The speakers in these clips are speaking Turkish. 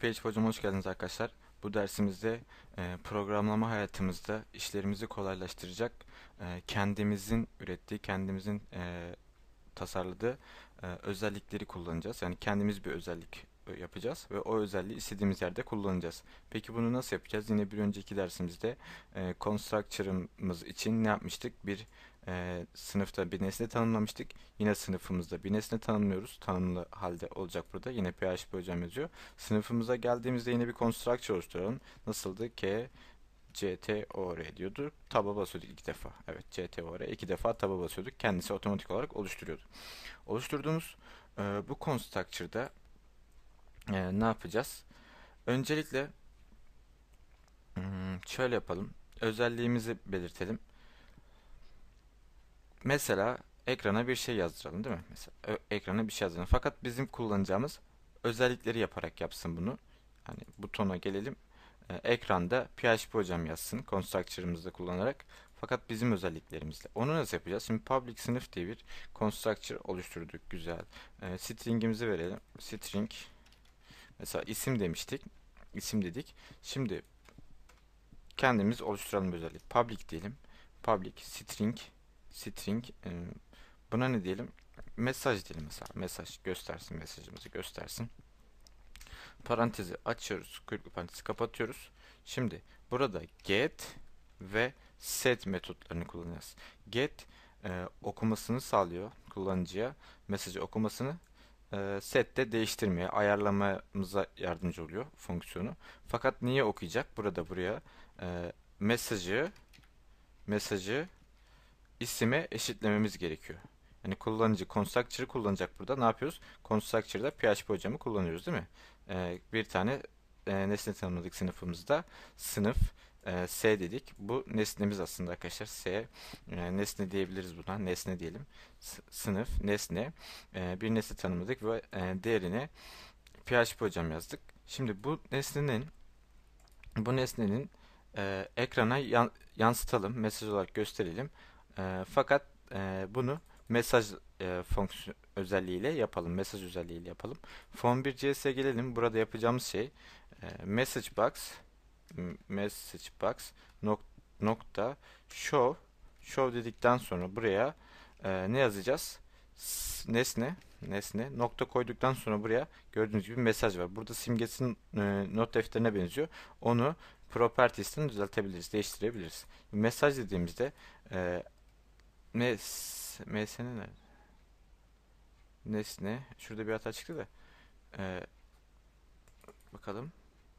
PHP Hocam hoş geldiniz arkadaşlar. Bu dersimizde e, programlama hayatımızda işlerimizi kolaylaştıracak e, kendimizin ürettiği, kendimizin e, tasarladığı e, özellikleri kullanacağız. Yani kendimiz bir özellik e, yapacağız ve o özelliği istediğimiz yerde kullanacağız. Peki bunu nasıl yapacağız? Yine bir önceki dersimizde e, constructor'ımız için ne yapmıştık? Bir e, sınıfta bir nesne tanımlamıştık. Yine sınıfımızda bir nesne tanımlıyoruz. Tanımlı halde olacak burada. Yine PHP hocam yazıyor. Sınıfımıza geldiğimizde yine bir constructor oluşturalım. Nasıldı? K CTOR diyordu. Taba basıyorduk iki defa. Evet CTOR iki defa taba basıyorduk. Kendisi otomatik olarak oluşturuyordu. Oluşturduğumuz e, bu constructor'da e, ne yapacağız? Öncelikle hmm, şöyle yapalım. Özelliğimizi belirtelim. Mesela ekrana bir şey yazdıralım değil mi? Mesela ekrana bir şey yazdıralım. Fakat bizim kullanacağımız özellikleri yaparak yapsın bunu. Hani butona gelelim. Ee, ekranda PHP hocam yazsın. Constructor'ımızda kullanarak. Fakat bizim özelliklerimizle. Onu nasıl yapacağız? Şimdi public sınıf diye bir constructor oluşturduk. Güzel. E, string'imizi verelim. String mesela isim demiştik. İsim dedik. Şimdi kendimiz oluşturalım özellik. Public diyelim. Public string string buna ne diyelim? Mesaj diyelim mesela. Mesaj göstersin mesajımızı göstersin. Parantezi açıyoruz. Kuyruklu parantezi kapatıyoruz. Şimdi burada get ve set metotlarını kullanacağız. Get e, okumasını sağlıyor kullanıcıya. Mesajı okumasını e, sette değiştirmeye, ayarlamamıza yardımcı oluyor fonksiyonu. Fakat niye okuyacak? Burada buraya e, mesajı mesajı isime eşitlememiz gerekiyor. Yani kullanıcı constructor'ı kullanacak burada. Ne yapıyoruz? Constructor'da PHP hocamı kullanıyoruz değil mi? Ee, bir tane e, nesne tanımladık sınıfımızda. Sınıf e, S dedik. Bu nesnemiz aslında arkadaşlar. S e, nesne diyebiliriz buna. Nesne diyelim. S sınıf, nesne. E, bir nesne tanımladık ve e, değerine PHP hocam yazdık. Şimdi bu nesnenin bu nesnenin e, ekrana yan, yansıtalım. Mesaj olarak gösterelim. E, fakat e, bunu mesaj e, fonksiyon özelliğiyle yapalım. Mesaj özelliğiyle yapalım. Form1.js'e gelelim. Burada yapacağımız şey e, message box message box nok, nokta show show dedikten sonra buraya e, ne yazacağız? Nesne nesne nokta koyduktan sonra buraya gördüğünüz gibi mesaj var. Burada simgesinin e, not defterine benziyor. Onu properties'ten düzeltebiliriz, değiştirebiliriz. Mesaj dediğimizde e, mes msn ne? Nesne. Şurada bir hata çıktı da. E, bakalım.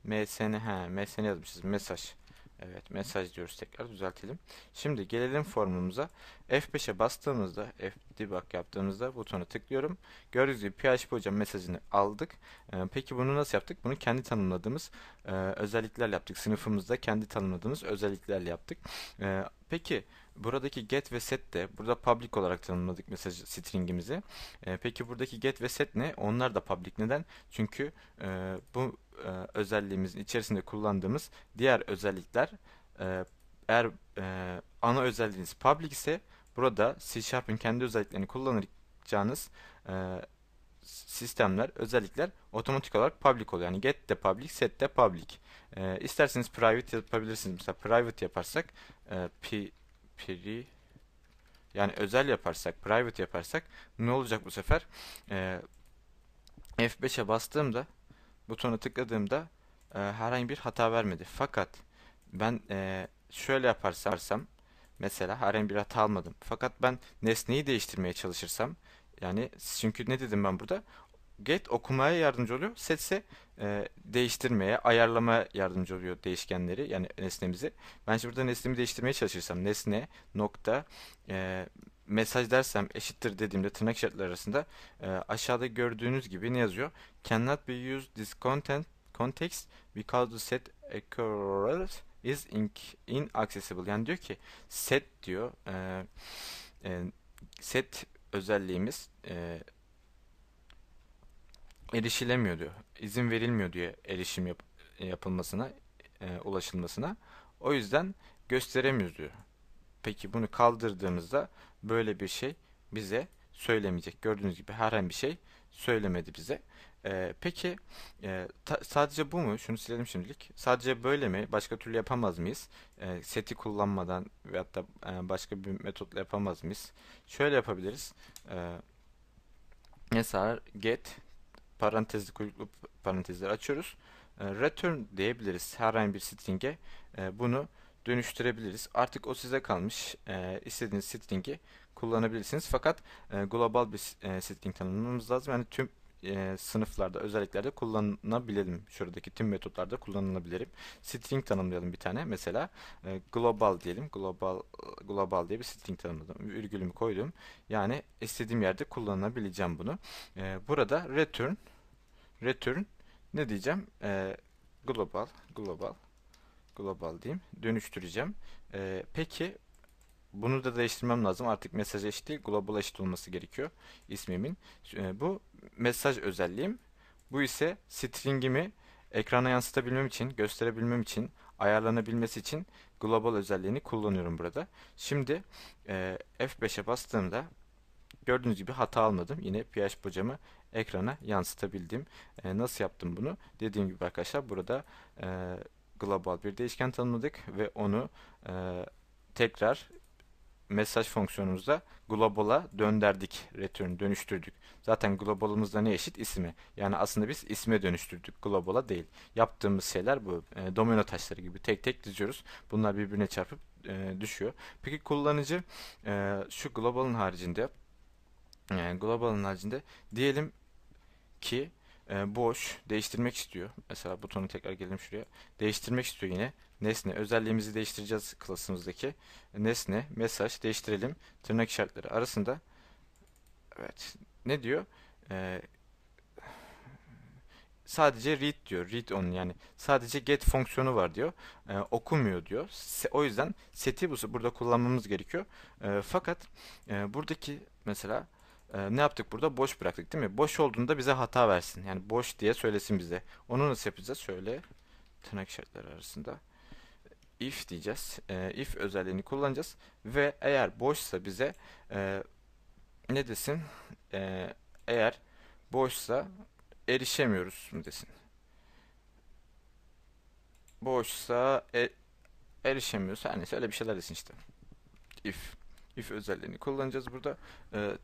msn ha msn yazmışız. Mesaj. Evet mesaj diyoruz tekrar düzeltelim. Şimdi gelelim formumuza. F5'e bastığımızda F-debug yaptığımızda butona tıklıyorum. Gördüğünüz gibi PHP hocam mesajını aldık. Ee, peki bunu nasıl yaptık? Bunu kendi tanımladığımız e, özelliklerle yaptık. Sınıfımızda kendi tanımladığımız özelliklerle yaptık. E, peki buradaki get ve set de burada public olarak tanımladık mesaj stringimizi. E, peki buradaki get ve set ne? Onlar da public. Neden? Çünkü e, bu e, özelliğimizin içerisinde kullandığımız diğer özellikler e, eğer e, ana özelliğiniz public ise burada C Sharp'ın kendi özelliklerini kullanacağınız e, sistemler, özellikler otomatik olarak public oluyor. Yani get de public, set de public. E, isterseniz private yapabilirsiniz. Mesela private yaparsak e, p, pri yani özel yaparsak, private yaparsak ne olacak bu sefer? E, F5'e bastığımda butona tıkladığımda e, herhangi bir hata vermedi. Fakat ben e, şöyle yaparsam mesela herhangi bir hata almadım. Fakat ben nesneyi değiştirmeye çalışırsam yani çünkü ne dedim ben burada? Get okumaya yardımcı oluyor. Set ise e, değiştirmeye, ayarlamaya yardımcı oluyor değişkenleri yani nesnemizi. Ben şimdi burada nesnemi değiştirmeye çalışırsam nesne nokta e, mesaj dersem eşittir dediğimde tırnak işaretleri arasında e, aşağıda gördüğünüz gibi ne yazıyor? Cannot be used this content context because the set occurrence is inaccessible. Yani diyor ki set diyor e, e, set özelliğimiz e, erişilemiyor diyor. İzin verilmiyor diyor erişim yap, yapılmasına, e, ulaşılmasına. O yüzden gösteremiyoruz diyor. Peki bunu kaldırdığımızda böyle bir şey bize söylemeyecek. Gördüğünüz gibi herhangi bir şey söylemedi bize. Ee, peki e, sadece bu mu? Şunu silelim şimdilik. Sadece böyle mi? Başka türlü yapamaz mıyız? Ee, seti kullanmadan veyahut da e, başka bir metotla yapamaz mıyız? Şöyle yapabiliriz. Ee, mesela get parantezli kuyruklu parantezleri açıyoruz. Ee, return diyebiliriz. Herhangi bir string'e e, bunu dönüştürebiliriz. Artık o size kalmış. E, istediğiniz string'i kullanabilirsiniz. Fakat e, global bir e, string tanımlamamız lazım. Yani tüm e, sınıflarda, özelliklerde kullanabilelim. Şuradaki tüm metotlarda kullanılabilirim. String tanımlayalım bir tane. Mesela global diyelim. Global global diye bir string tanımladım. Virgülümü koydum. Yani istediğim yerde kullanabileceğim bunu. Burada return return ne diyeceğim? E, global global global diyeyim. Dönüştüreceğim. E, peki bunu da değiştirmem lazım. Artık mesaj eşit değil, global eşit olması gerekiyor ismimin. E, bu mesaj özelliğim. Bu ise stringimi ekrana yansıtabilmem için, gösterebilmem için, ayarlanabilmesi için global özelliğini kullanıyorum burada. Şimdi e, F5'e bastığımda gördüğünüz gibi hata almadım. Yine PH bocamı ekrana yansıtabildim. E, nasıl yaptım bunu? Dediğim gibi arkadaşlar burada e, global bir değişken tanımladık ve onu e, tekrar mesaj fonksiyonumuzda global'a döndürdük, return dönüştürdük. Zaten globalımızda ne eşit? ismi. Yani aslında biz isme dönüştürdük, global'a değil. Yaptığımız şeyler bu. E, domino taşları gibi tek tek diziyoruz. Bunlar birbirine çarpıp e, düşüyor. Peki kullanıcı e, şu global'ın haricinde yani global'ın haricinde diyelim ki e, boş değiştirmek istiyor. Mesela butonu tekrar gelelim şuraya. Değiştirmek istiyor yine. Nesne özelliğimizi değiştireceğiz klasımızdaki. Nesne mesaj değiştirelim. Tırnak işaretleri arasında. Evet. Ne diyor? E, sadece read diyor. Read on yani sadece get fonksiyonu var diyor. E, okumuyor diyor. Se, o yüzden seti bu burada kullanmamız gerekiyor. E, fakat e, buradaki mesela ee, ne yaptık burada? Boş bıraktık değil mi? Boş olduğunda bize hata versin. Yani boş diye söylesin bize. Onu nasıl yapacağız? Şöyle tırnak işaretleri arasında if diyeceğiz. E, if özelliğini kullanacağız. Ve eğer boşsa bize e, ne desin? E, eğer boşsa erişemiyoruz mu desin. Boşsa e, erişemiyoruz. Her neyse öyle bir şeyler desin işte. If. If özelliğini kullanacağız burada. E,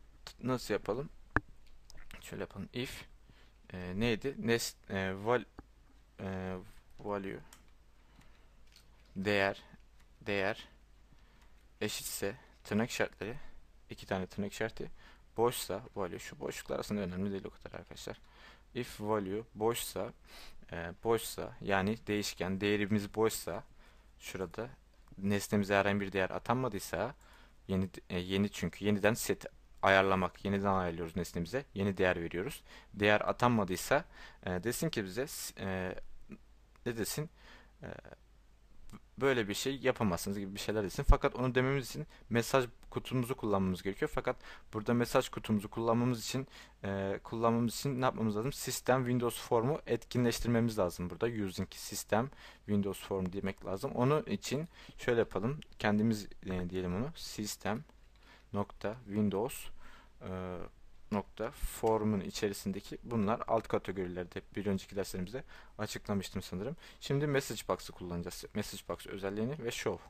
nasıl yapalım? Şöyle yapalım. If e, neydi? Nest e, val e, value değer değer eşitse tırnak işaretleri iki tane tırnak işareti boşsa value şu boşluklar aslında önemli değil o kadar arkadaşlar. If value boşsa e, boşsa yani değişken değerimiz boşsa şurada nesnemize herhangi bir değer atanmadıysa yeni e, yeni çünkü yeniden set ayarlamak. Yeniden ayarlıyoruz nesnemize. Yeni değer veriyoruz. Değer atanmadıysa e, desin ki bize e, ne desin? E, böyle bir şey yapamazsınız gibi bir şeyler desin. Fakat onu dememiz için mesaj kutumuzu kullanmamız gerekiyor. Fakat burada mesaj kutumuzu kullanmamız için e, kullanmamız için ne yapmamız lazım? System Windows Form'u etkinleştirmemiz lazım burada. Using System Windows Form demek lazım. Onun için şöyle yapalım. Kendimiz e, diyelim onu. System nokta Windows nokta formun içerisindeki bunlar alt kategorilerde bir önceki derslerimizde açıklamıştım sanırım. Şimdi message box'ı kullanacağız. Message box özelliğini ve show.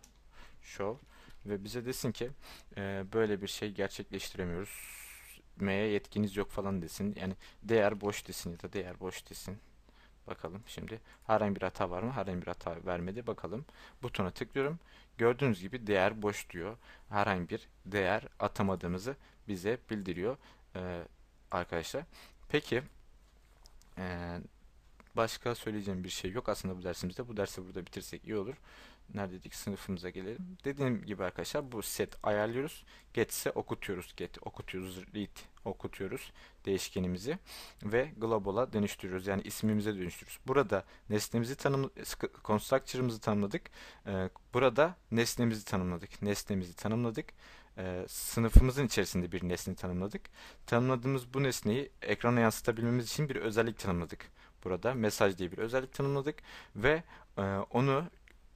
Show ve bize desin ki e, böyle bir şey gerçekleştiremiyoruz. M'ye yetkiniz yok falan desin. Yani değer boş desin ya da değer boş desin. Bakalım şimdi herhangi bir hata var mı? Herhangi bir hata vermedi. Bakalım. Butona tıklıyorum. Gördüğünüz gibi değer boş diyor. Herhangi bir değer atamadığımızı bize bildiriyor ee, arkadaşlar. Peki ee, başka söyleyeceğim bir şey yok aslında bu dersimizde. Bu dersi burada bitirsek iyi olur. Neredeydik sınıfımıza gelelim. Dediğim gibi arkadaşlar bu set ayarlıyoruz. Get ise okutuyoruz. Get okutuyoruz. Read okutuyoruz değişkenimizi ve global'a dönüştürüyoruz. Yani ismimize dönüştürüyoruz. Burada nesnemizi tanım constructor'ımızı tanımladık. Ee, burada nesnemizi tanımladık. Nesnemizi tanımladık. Ee, sınıfımızın içerisinde bir nesne tanımladık. Tanımladığımız bu nesneyi ekrana yansıtabilmemiz için bir özellik tanımladık. Burada mesaj diye bir özellik tanımladık ve e, onu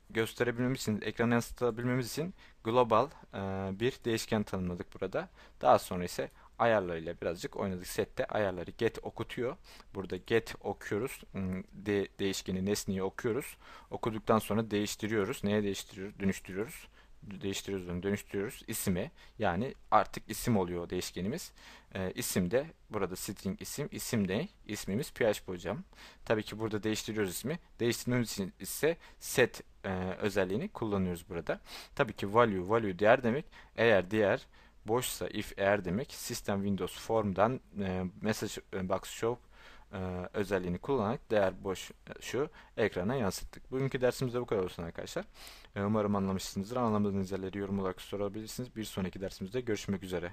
gösterebilmemiz için, ekrana yansıtabilmemiz için global e, bir değişken tanımladık burada. Daha sonra ise ayarlarıyla birazcık oynadık. Sette ayarları get okutuyor. Burada get okuyoruz. Hmm, De, değişkeni nesneyi okuyoruz. Okuduktan sonra değiştiriyoruz. Neye değiştiriyoruz? Dönüştürüyoruz. Değiştiriyoruz, onu dönüştürüyoruz. İsime yani artık isim oluyor değişkenimiz. Ee, isim de burada string isim. İsim de ismimiz PHP hocam. Tabii ki burada değiştiriyoruz ismi. Değiştirmemiz için ise set e, özelliğini kullanıyoruz burada. Tabii ki value, value değer demek. Eğer değer boşsa if eğer demek. System Windows Form'dan e, message box show e, özelliğini kullanarak değer boş e, şu ekrana yansıttık. Bugünkü dersimizde bu kadar olsun arkadaşlar. E, umarım anlamışsınızdır. Anlamadığınız yerleri yorum olarak sorabilirsiniz. Bir sonraki dersimizde görüşmek üzere.